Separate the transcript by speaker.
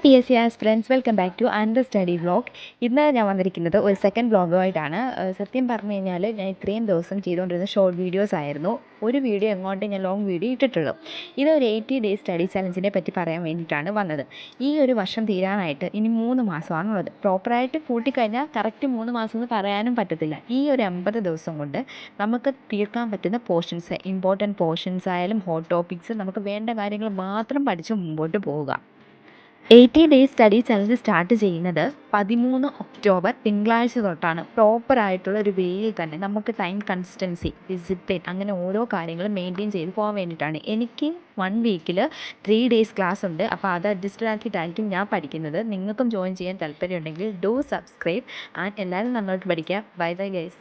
Speaker 1: P S C friends welcome back to under study vlog ഇന്ന് ഞാൻ വന്നിരിക്കുന്നത് ഒരു സെക്കൻഡ് വ്ളോഗുമായിട്ടാണ് സത്യം പറഞ്ഞു കഴിഞ്ഞാൽ ഞാൻ ഇത്രയും ദിവസം ചെയ്തുകൊണ്ടിരുന്ന ഷോർട്ട് വീഡിയോസ് ആയിരുന്നു. ഒരു വീഡിയോ എങ്ങോട്ടേ ഞാൻ ലോങ് വീഡിയോ ഇട്ടിട്ടുള്ളൂ. ഇത് ഒരു എയ്റ്റി ഡേയ്സ് സ്റ്റഡി ചലഞ്ചിനെ പറ്റി പറയാൻ വേണ്ടിയിട്ടാണ് വന്നത്. ഈ ഒരു വർഷം തീരാനായിട്ട് ഇനി മൂന്ന് മാസമാണുള്ളത്. പ്രോപ്പറായിട്ട് കൂട്ടിക്കഴിഞ്ഞാൽ കറക്റ്റ് മൂന്ന് മാസം എന്ന് പറയാനും പറ്റത്തില്ല. ഈ ഒരു അമ്പത് ദിവസം കൊണ്ട് നമുക്ക് തീർക്കാൻ പറ്റുന്ന പോർഷൻസ് ഇമ്പോർട്ടന്റ് പോർഷൻസ് ആയാലും ഹോട്ട് ടോപ്പിക്സ് നമുക്ക് വേണ്ട കാര്യങ്ങൾ മാത്രം പഠിച്ച് മുമ്പോട്ട് പോവുക. Eighty days study challenge start ചെയ്യുന്നത് പതിമൂന്ന് ഒക്ടോബർ തിങ്കളാഴ്ച തൊട്ടാണ്. പ്രോപ്പർ ആയിട്ടുള്ള ഒരു വേയിൽ തന്നെ നമുക്ക് ടൈം കൺസിസ്റ്റൻസി ഡിസിപ്ലിൻ അങ്ങനെ ഓരോ കാര്യങ്ങളും മെയിന്റെയിൻ ചെയ്ത് പോകാൻ വേണ്ടിയിട്ടാണ്. എനിക്ക് വൺ വീക്കിൽ ത്രീ ഡേയ്സ് ക്ലാസ് ഉണ്ട്. അപ്പോൾ അത് അഡ്ജസ്റ്റഡ് ആക്കിയിട്ടായിരിക്കും ഞാൻ പഠിക്കുന്നത്. നിങ്ങൾക്കും ജോയിൻ ചെയ്യാൻ താല്പര്യമുണ്ടെങ്കിൽ ഡു സബ്സ്ക്രൈബ് ആൻഡ് എല്ലാവരും നന്നായിട്ട് പഠിക്കുക. Bye bye guys